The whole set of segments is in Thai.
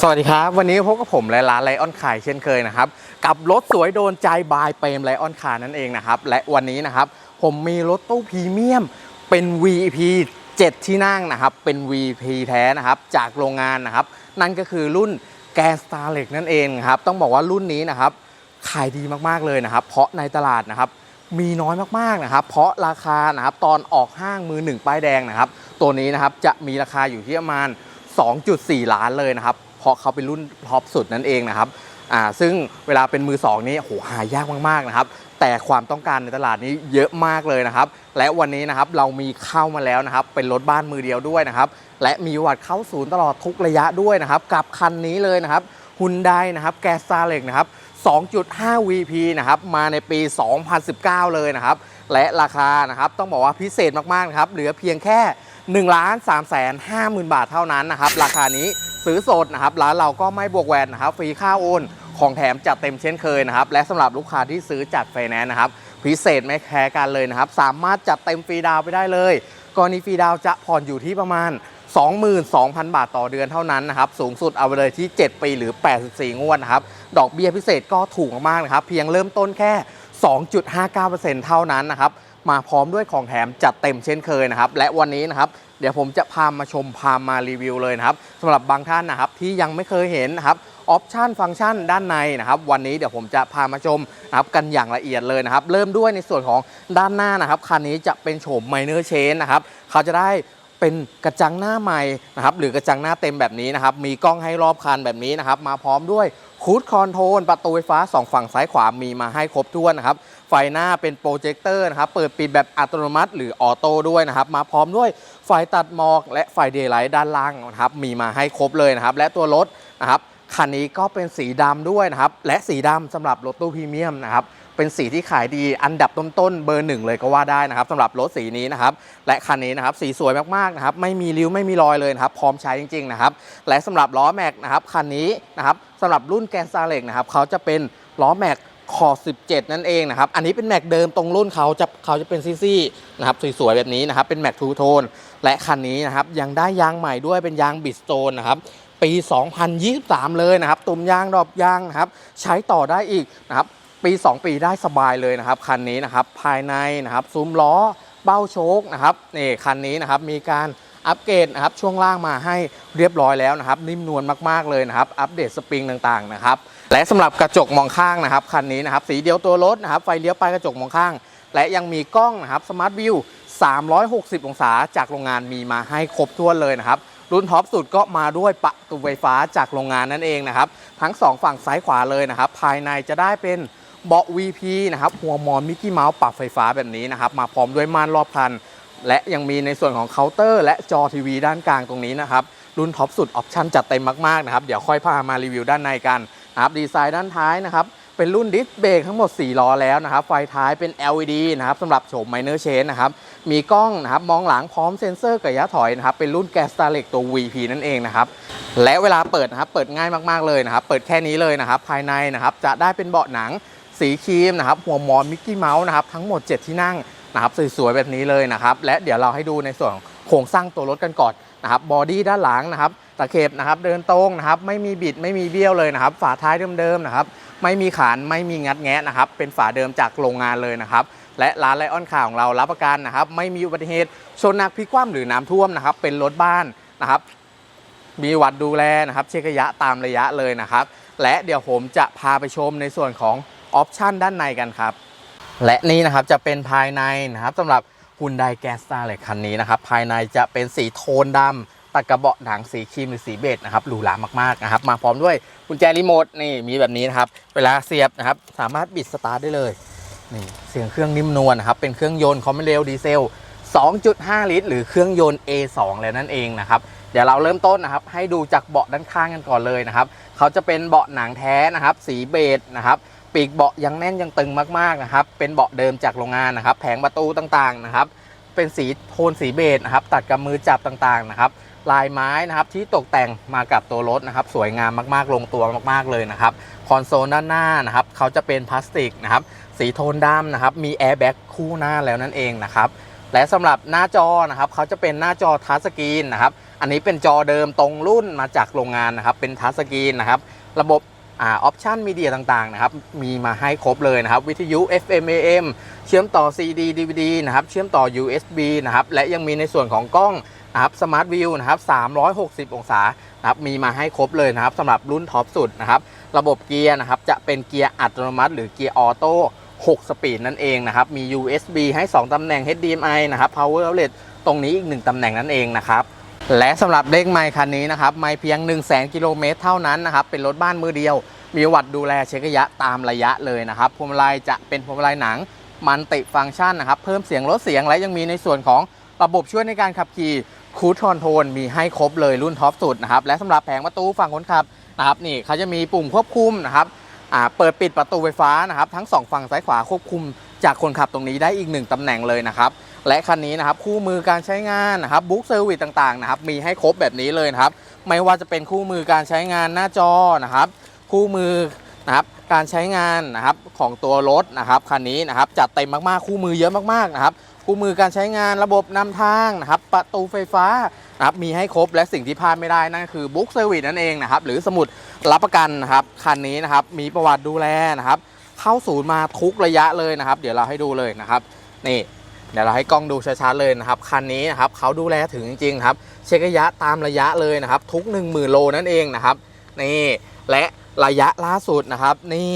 สวัสดีครับ วันนี้พบกับผมและร้านไลออนคายเช่นเคยนะครับกับรถสวยโดนใจบายเปรมไลออนคานั่นเองนะครับและวันนี้นะครับผมมีรถตู้พรีเมียมเป็น VP 7 ที่นั่งนะครับเป็น VP แท้นะครับจากโรงงานนะครับนั่นก็คือรุ่นแกนสตาร์เล็กนั่นเองครับต้องบอกว่ารุ่นนี้นะครับขายดีมากๆเลยนะครับ เพราะในตลาดนะครับมีน้อยมากๆนะครับ เพราะราคานะครับตอนออกห้างมือหนึ่งป้ายแดงนะครับตัวนี้นะครับจะมีราคาอยู่ที่ประมาณ 2.4 ล้านเลยนะครับ ราะเขาเป็นรุ่นท็อปสุดนั่นเองนะครับอ่าซึ่งเวลาเป็นมือสองนี่โหหายากมากๆนะครับแต่ความต้องการในตลาดนี้เยอะมากเลยนะครับ และวันนี้นะครับเรามีเข้ามาแล้วนะครับ เป็นรถบ้านมือเดียวด้วยนะครับ และมีวัดเข้าศูนย์ตลอดทุกระยะด้วยนะครับ กับคันนี้เลยนะครับฮุนไดนะครับแกสซาเล็กนะครับ 2.5 VP นะครับ มาในปี 2019 เลยนะครับ และราคานะครับต้องบอกว่าพิเศษมากๆนะครับ เหลือเพียงแค่ 1 3 5 0 0 0 0 บาทเท่านั้นนะครับ ราคานี้ซื้อสดนะครับร้านเราก็ไม่บวกแวนนะครับฟรีค่าโอนของแถมจัดเต็มเช่นเคยนะครับและสำหรับลูกค้าที่ซื้อจัดไฟแนนซ์นะครับพิเศษไม่แพ้กันเลยนะครับสามารถจัดเต็มฟรีดาวไปได้เลยกรณีฟรีดาวจะผ่อนอยู่ที่ประมาณ 22,000 บาทต่อเดือนเท่านั้นนะครับสูงสุดเอาไปเลยที่ 7 ปีหรือ 84 งวดนะครับดอกเบี้ยพิเศษก็ถูกมากๆนะครับเพียงเริ่มต้นแค่ 2.59%เท่านั้นนะครับมาพร้อมด้วยของแถมจัดเต็มเช่นเคยนะครับและวันนี้นะครับ เดี๋ยวผมจะพามาชมพามารีวิวเลยนะครับสำหรับบางท่านนะครับที่ยังไม่เคยเห็นนะครับออปชันฟังก์ชันด้านในนะครับวันนี้เดี๋ยวผมจะพามาชมนะครับกันอย่างละเอียดเลยนะครับ เริ่มด้วยในส่วนของด้านหน้านะครับคันนี้จะเป็นโฉมไมเนอร์เชนนะครับเขาจะได้เป็นกระจังหน้าใหม่นะครับหรือกระจังหน้าเต็มแบบนี้นะครับมีกล้องให้รอบคันแบบนี้นะครับมาพร้อมด้วยคูดคอนโทรลประตูไฟฟ้าสองฝั่งซ้ายขวามีมาให้ครบถ้วนนะครับ ไฟหน้าเป็นโปรเจคเตอร์นะครับ เปิดปิดแบบอัตโนมัติหรือออโต้ด้วยนะครับ มาพร้อมด้วยไฟตัดหมอกและไฟเดย์ไลท์ด้านล่างนะครับ มีมาให้ครบเลยนะครับ และตัวรถนะครับคันนี้ก็เป็นสีดำด้วยนะครับ และสีดำสำหรับรถตู้พรีเมียมนะครับ เป็นสีที่ขายดีอันดับต้นๆเบอร์หนึ่งเลยก็ว่าได้นะครับสำหรับรถสีนี้นะครับ และคันนี้นะครับสีสวยมากๆนะครับ ไม่มีริ้วไม่มีรอยเลยนะครับ พร้อมใช้จริงๆนะครับ และสำหรับล้อแม็กนะครับคันนี้นะครับสำหรับรุ่นแกนซาเล็กนะครับเขาจะเป็นล้อแม็ก คอ17 นั่นเองนะครับ อันนี้เป็นแม็กเดิมตรงรุ่นเขาจะเขาจะเป็นซี่ๆนะครับสวยๆแบบนี้นะครับ เป็นแม็กทูโทนและคันนี้นะครับยังได้ยางใหม่ด้วยเป็นยางบิสโตนนะครับปี 2023 เลยนะครับ ตุ่มยางดอกยางนะครับ ใช้ต่อได้อีกนะครับปี 2 ปีได้สบายเลยนะครับ คันนี้นะครับภายในนะครับซุ้มล้อเบ้าโชคนะครับนี่คันนี้นะครับมีการอัปเกรดนะครับช่วงล่างมาให้เรียบร้อยแล้วนะครับ นิ่มนวลมากๆเลยนะครับ อัปเดตสปริงต่างๆนะครับ และสำหรับกระจกมองข้างนะครับคันนี้นะครับสีเดียวตัวรถนะครับไฟเลี้ยวไปกระจกมองข้าง และยังมีกล้องนะครับสมาร์ทวิว360 องศาจากโรงงานมีมาให้ครบถ้วนเลยนะครับรุ่นท็อปสุดก็มาด้วยประตูไฟฟ้าจากโรงงานนั่นเองนะครับทั้ง 2 ฝั่งซ้ายขวาเลยนะครับภายในจะได้เป็นเบาะ VP นะครับหัวมอนมิกกี้เมาส์ปรับไฟฟ้าแบบนี้นะครับมาพร้อมด้วยม่านรอบคัน และยังมีในส่วนของเคาน์เตอร์ และจอทีวีด้านกลางตรงนี้นะครับรุ่นท็อปสุดออปชั่นจัดเต็มมากๆนะครับเดี๋ยวค่อยพามารีวิวด้านในกัน นะครับดีไซน์ด้านท้ายนะครับ เป็นรุ่นดิสเบรกทั้งหมด 4 ล้อแล้วนะครับ ไฟท้ายเป็น LED นะครับสำหรับโฉม Minor Change นะครับ มีกล้องนะครับมองหลังพร้อมเซ็นเซอร์กระยะถอยนะครับ เป็นรุ่นแกสตาเล็กตัว VP นั่นเองนะครับ และเวลาเปิดนะครับ เปิดง่ายมากๆเลยนะครับ เปิดแค่นี้เลยนะครับ ภายในนะครับ จะได้เป็นเบาะหนังสีครีมนะครับ หัวหมอนมิกกี้เมาส์นะครับ ทั้งหมด 7 ที่นั่งนะครับ สวยๆแบบนี้เลยนะครับ และเดี๋ยวเราให้ดูในส่วนของโครงสร้างตัวรถกันก่อนนะครับ บอดี้ด้านหลังนะครับ ตะเข็บนะครับเดินตรงนะครับไม่มีบิดไม่มีเบี้ยวเลยนะครับ ฝาท้ายเดิมๆนะครับไม่มีขานไม่มีงัดแงะนะครับ เป็นฝาเดิมจากโรงงานเลยนะครับและร้านไลออนข่าวของเรารับประกันนะครับ ไม่มีอุบัติเหตุชนหนักพลิกคว่ำหรือน้ำท่วมนะครับ เป็นรถบ้านนะครับ มีวัดดูแลนะครับเช็คระยะตามระยะเลยนะครับ และเดี๋ยวผมจะพาไปชมในส่วนของออปชันด้านในกันครับ และนี่นะครับจะเป็นภายในนะครับสำหรับ Hyundai g a s t a r เลยคันนี้นะครับ ภายในจะเป็นสีโทนดำ ตัดกระเบาะหนังสีครีมหรือสีเบจนะครับหรูหรามากๆนะครับ มาพร้อมด้วยกุญแจรีโมทนี่มีแบบนี้นะครับ เวลาเสียบนะครับ สามารถบิดสตาร์ทได้เลยนี่เสียงเครื่องนิ่มนวลนะครับ เป็นเครื่องยนต์คอมเมเรลดีเซล 2.5 ลิตร หรือเครื่องยนต์ A2 แล้วนั่นเองนะครับเดี๋ยวเราเริ่มต้นนะครับ ให้ดูจากเบาะด้านข้างกันก่อนเลยนะครับเขาจะเป็นเบาะหนังแท้นะครับ สีเบจนะครับปีกเบาะยังแน่นยังตึงมากๆนะครับ เป็นเบาะเดิมจากโรงงานนะครับ แผงประตูต่างๆนะครับ เป็นสีโทนสีเบจนะครับตัดกับมือจับต่างๆนะครับลายไม้นะครับที่ตกแต่งมากับตัวรถนะครับสวยงามมากๆลงตัวมากๆเลยนะครับคอนโซลด้านหน้านะครับเขาจะเป็นพลาสติกนะครับสีโทนดำนะครับมีแอร์แบ็กคู่หน้าแล้วนั่นเองนะครับและสำหรับหน้าจอนะครับเขาจะเป็นหน้าจอทัชสกรีนนะครับอันนี้เป็นจอเดิมตรงรุ่นมาจากโรงงานนะครับเป็นทัชสกรีนนะครับระบบ อ่าออปชันมีเดียต่างๆนะครับมีมาให้ครบเลยนะครับ วิทยุ FM AM เชื่อมต่อ CD DVD นะครับเชื่อมต่อ USB นะครับและยังมีในส่วนของกล้องนะครับ Smart View นะครับ360 องศานะครับมีมาให้ครบเลยนะครับสำหรับรุ่นท็อปสุดนะครับระบบเกียร์นะครับจะเป็นเกียร์อัตโนมัติ หรือเกียร์ออโต้6 สปีดนั่นเองนะครับมี USB ให้ 2ตำแหน่ง HDMI นะครับ Power Outlet ตรงนี้อีก 1ตำแหน่งนั่นเองนะครับ และสำหรับเลขไมค์คันนี้นะครับไม่เพียง 1 0 0 0 0แกิโลเมตรเท่านั้นนะครับเป็นรถบ้านมือเดียว มีวัดดูแลเช็คระยะตามระยะเลยนะครับพวงมาลัยจะเป็นพวงมาลัยหนังมันติฟังก์ชันนะครับเพิ่มเสียงลดเสียงและยังมีในส่วนของระบบช่วยในการขับขี่คูทอนโทนมีให้ครบเลยรุ่นท็อปสุดนะครับและสำหรับแผงประตูฝั่งคนขับนะครับนี่เขาจะมีปุ่มควบคุมนะครับเปิดปิดประตูไฟฟ้านะครับทั้งสองฝั่งซ้ายขวาควบคุม จากคนขับตรงนี้ได้อีกหนึ่งตำแหน่งเลยนะครับ และคันนี้นะครับคู่มือการใช้งานนะครับบุ๊กเซอร์วิสต่างๆนะครับมีให้ครบแบบนี้เลยนะครับไม่ว่าจะเป็นคู่มือการใช้งานหน้าจอนะครับคู่มือนะครับการใช้งานนะครับของตัวรถนะครับคันนี้นะครับจัดเต็มมากๆคู่มือเยอะมากๆนะครับคู่มือการใช้งานระบบนำทางนะครับประตูไฟฟ้านะครับมีให้ครบและสิ่งที่พลาดไม่ได้นั่นคือบุ๊กเซอร์วิสนั่นเองนะครับหรือสมุดรับประกันนะครับคันนี้นะครับมีประวัติดูแลนะครับ เข้าศูนย์มาทุกระยะเลยนะครับ เดี๋ยวเราให้ดูเลยนะครับ นี่เดี๋ยวเราให้กล้องดูชัดๆเลยนะครับคันนี้นะครับเขาดูแลถึงจริงๆครับเช็คระยะตามระยะเลยนะครับ ทุก 1 0,000 โลนั่นเองนะครับนี่และระยะล่าสุดนะครับ นี่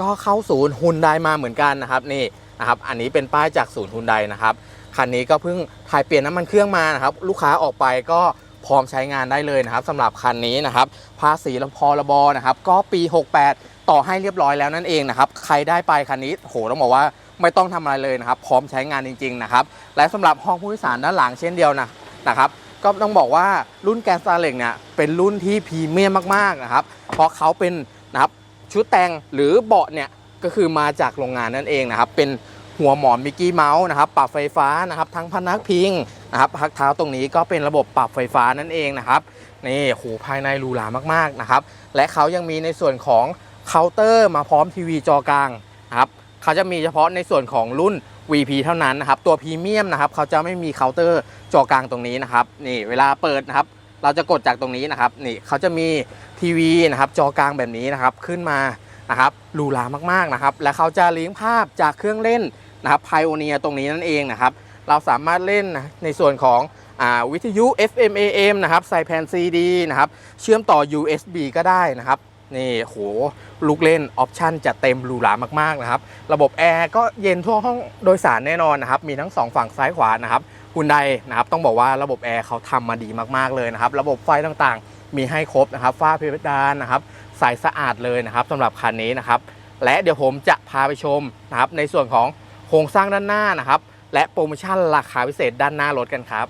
ก็เข้าศูนย์ฮุนไดมาเหมือนกันนะครับนี่นะครับอันนี้เป็นป้ายจากศูนย์ฮุนไดนะครับคันนี้ก็เพิ่งถ่ายเปลี่ยนน้ำมันเครื่องมานะครับลูกค้าออกไปก็ พร้อมใช้งานได้เลยนะครับสำหรับคันนี้นะครับภาษีลำพอระบอนะครับก็ปี 68 ต่อให้เรียบร้อยแล้วนั่นเองนะครับใครได้ไปคันนี้โหต้องบอกว่าไม่ต้องทำอะไรเลยนะครับ พร้อมใช้งานจริงๆนะครับและสำหรับห้องผู้โดยสารด้านหลังเช่นเดียวนะนะครับก็ต้องบอกว่ารุ่นแกนสตาร์เล็กเนี่ยเป็นรุ่นที่พรีเมียมมากๆนะครับเพราะเขาเป็นนะครับชุดแต่งหรือเบาะเนี่ยก็คือมาจากโรงงานนั่นเองนะครับเป็นหัวหมอนมิกกี้เมาส์นะครับปรับไฟฟ้านะครับทั้งพนักพิง นะครับพักเท้าตรงนี้ก็เป็นระบบปรับไฟฟ้านั่นเองนะครับนี่โหภายในหรูหรามากๆนะครับและเขายังมีในส่วนของเคาน์เตอร์มาพร้อมทีวีจอกลางนะครับเขาจะมีเฉพาะในส่วนของรุ่น VP เท่านั้นนะครับตัวพรีเมียมนะครับเขาจะไม่มีเคาน์เตอร์จอกลางตรงนี้นะครับนี่เวลาเปิดนะครับเราจะกดจากตรงนี้นะครับนี่เขาจะมีทีวีนะครับจอกลางแบบนี้นะครับขึ้นมานะครับหรูหรามากๆนะครับและเขาจะลิงก์ภาพจากเครื่องเล่นนะครับไพโอเนียตรงนี้นั่นเองนะครับ เราสามารถเล่นนะในส่วนของอวิทยุ FM AM นะครับใส่แผ่น CD นะครับ เชื่อมต่อ USB ก็ได้นะครับ นี่โหลูกเล่นออปชันจะเต็มหรูหรามากๆนะครับ ระบบแอร์ก็เย็นทั่วห้องโดยสารแน่นอนนะครับ มีทั้ง 2 ฝั่งซ้ายขวานะครับคุณไดนะครับ ต้องบอกว่าระบบแอร์เขาทำมาดีมากๆเลยนะครับ ระบบไฟต่างๆ มีให้ครบนะครับ ฝ้าเพดานนะครับใสสะอาดเลยนะครับสำหรับคันนี้นะครับ และเดี๋ยวผมจะพาไปชมนะครับ ในส่วนของโครงสร้างด้านหน้านะครับ และโปรโมชั่นราคาพิเศษด้านหน้ารถกันครับ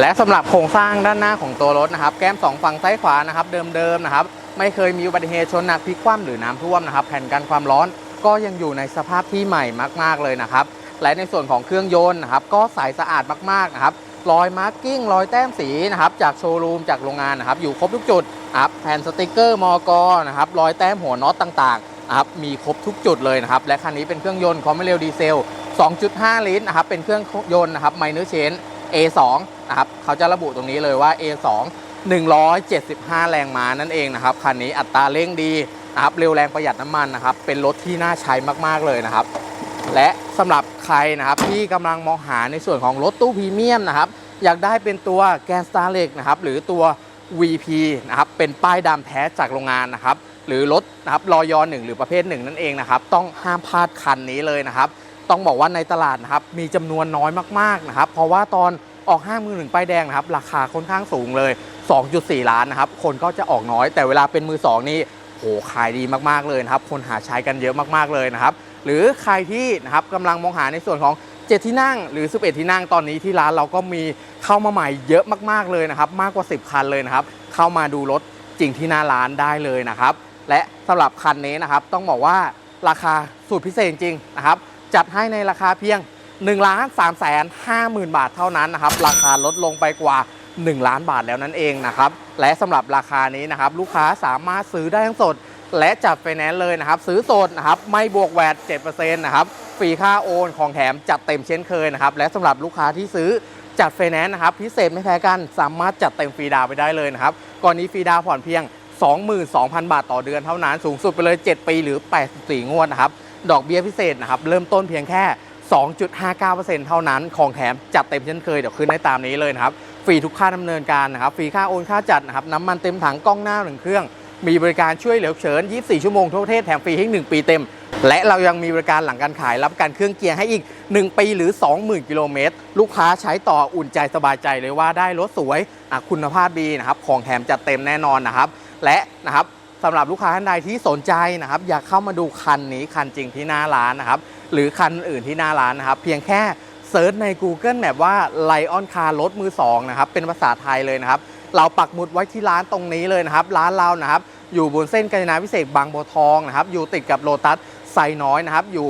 และสำหรับโครงสร้างด้านหน้าของตัวรถนะครับ แก้มสองฝั่งซ้ายขวานะครับ เดิมๆนะครับ ไม่เคยมีอุบัติเหตุชนหนักพลิกคว่ำหรือน้ำท่วมนะครับ แผ่นกันความร้อนก็ยังอยู่ในสภาพที่ใหม่มาก ๆเลยนะครับ และในส่วนของเครื่องยนต์นะครับ ก็ใสสะอาดมากๆนะครับรอยมาร์กิ้งรอยแต้มสีนะครับจากโชว์รูมจากโรงงานนะครับอยู่ครบทุกจุดครับแผ่นสติกเกอร์มอกนะครับรอยแต้มหัวน็อตต่างๆนะครับมีครบทุกจุดเลยนะครับและคันนี้เป็นเครื่องยนต์คอมเมเรลดีเซล 2.5 ลิตรนะครับ เป็นเครื่องยนต์นะครับไมเนอร์เชน A2 นะครับ เขาจะระบุตรงนี้เลยว่า A2 175 แรงม้านั่นเองนะครับ คันนี้อัตราเร่งดีนะครับ เร็วแรงประหยัดน้ำมันนะครับ เป็นรถที่น่าใช้มากๆเลยนะครับ และสำหรับใครนะครับที่กำลังมองหาในส่วนของรถตู้พรีเมียมนะครับ อยากได้เป็นตัวแกนสตาร์เล็กนะครับ หรือตัว VP นะครับ เป็นป้ายดำแท้จากโรงงานนะครับ หรือรถนะครับรอยอหนึ่งหรือประเภทหนึ่งนั่นเองนะครับ ต้องห้ามพลาดคันนี้เลยนะครับ ต้องบอกว่าในตลาดนะครับมีจำนวนน้อยมากๆนะครับเพราะว่าตอนออกห้างมือหนึ่งป้ายแดงนะครับราคาค่อนข้างสูงเลย 2.4 ล้านนะครับคนก็จะออกน้อย แต่เวลาเป็นมือสองนี่โหขายดีมากๆเลยนะครับคนหาใช้กันเยอะมากๆเลยนะครับหรือใครที่นะครับกำลังมองหาในส่วนของ7ที่นั่งหรือ 11 ที่นั่งตอนนี้ที่ร้านเราก็มีเข้ามาใหม่เยอะมากๆเลยนะครับมากกว่า 10 คันเลยนะครับเข้ามาดูรถจริงที่หน้าร้านได้เลยนะครับและสำหรับคันนี้นะครับต้องบอกว่าราคาสุดพิเศษจริงนะครับ จัดให้ในราคาเพียง1ล้าน3แสน5หมื่นบาทเท่านั้นนะครับ ราคาลดลงไปกว่า 1 ล้านบาทแล้วนั่นเองนะครับ และสำหรับราคานี้นะครับ ลูกค้าสามารถซื้อได้ทั้งสด และจัดไฟแนนซ์เลยนะครับ ซื้อสดนะครับ ไม่บวกแวด7%นะครับฟรีค่าโอนของแถมจัดเต็มเช่นเคยนะครับ และสำหรับลูกค้าที่ซื้อจัดไฟแนนซ์นะครับ พิเศษไม่แพ้กันสามารถจัดเต็มฟรีดาวไปได้เลยนะครับก่อนนี้ฟรีดาวผ่อนเพียง 22,000 บาทต่อเดือนเท่านั้นสูงสุดไปเลย 7 ปีหรือ 84 งวดนะครับ ดอกเบี้ยพิเศษนะครับ เริ่มต้นเพียงแค่ 2.59%เท่านั้น ของแถมจัดเต็มเช่นเคย เดี๋ยวขึ้นได้ตามนี้เลยนะครับ ฟรีทุกค่าดำเนินการนะครับ ฟรีค่าโอนค่าจัดนะครับ น้ำมันเต็มถังกล้องหน้าหนึ่งเครื่อง มีบริการช่วยเหลือเฉิน 24 ชั่วโมงทั่วประเทศแถมฟรีให้1ปีเต็ม และเรายังมีบริการหลังการขายรับกันเครื่องเกียร์ให้อีก 1 ปีหรือ 20,000 กิโลเมตร ลูกค้าใช้ต่ออุ่นใจสบายใจเลยว่าได้รถสวยคุณภาพดีนะครับ ของแถมจัดเต็มแน่นอนนะครับ และนะครับ สำหรับลูกค้าท่านใดที่สนใจนะครับ อยากเข้ามาดูคันนี้คันจริงที่หน้าร้านนะครับ หรือคันอื่นที่หน้าร้านนะครับ เพียงแค่เซิร์ชใน Google Map ว่า Lion Car รถมือสองนะครับเป็นภาษาไทยเลยนะครับ เราปักหมุดไว้ที่ร้านตรงนี้เลยนะครับ ร้านเรานะครับ อยู่บนเส้นกาญจนาพิเศษบางบัวทองนะครับ อยู่ติดกับโลตัสไซน้อยนะครับ อยู่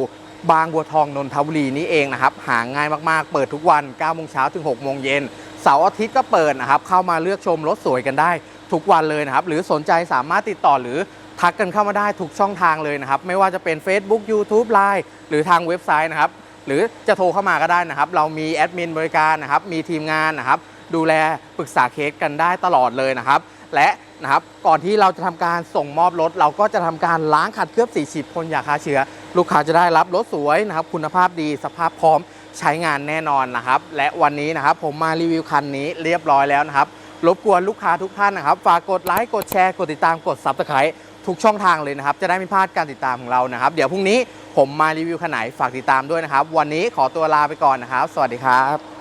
บางบัวทองนนทบุรีนี่เองนะครับ หาง่ายมากๆ เปิดทุกวัน9โมงเช้าถึง6โมงเย็นเสาร์อาทิตย์ก็เปิดนะครับ เข้ามาเลือกชมรถสวยกันได้ ทุกวันเลยนะครับ หรือสนใจสามารถติดต่อหรือทักกันเข้ามาได้ทุกช่องทางเลยนะครับ ไม่ว่าจะเป็น Facebook YouTube Line หรือทางเว็บไซต์นะครับ หรือจะโทรเข้ามาก็ได้นะครับ เรามีแอดมินบริการนะครับ มีทีมงานนะครับ ดูแลปรึกษาเคสกันได้ตลอดเลยนะครับ และนะครับก่อนที่เราจะทำการส่งมอบรถ เราก็จะทำการล้างขัดเคลือบสีฉีดพ่นยาฆ่าเชื้อ ลูกค้าจะได้รับรถสวยนะครับ คุณภาพดีสภาพพร้อมใช้งานแน่นอนนะครับ และวันนี้นะครับผมมารีวิวคันนี้เรียบร้อยแล้วนะครับ รบกวนลูกค้าทุกท่านนะครับ ฝากกดไลค์กดแชร์กดติดตามกดซับสไครต์ทุกช่องทางเลยนะครับ จะได้ไม่พลาดการติดตามของเรานะครับ เดี๋ยวพรุ่งนี้ผมมารีวิวขนไหนฝากติดตามด้วยนะครับ วันนี้ขอตัวลาไปก่อนนะครับ สวัสดีครับ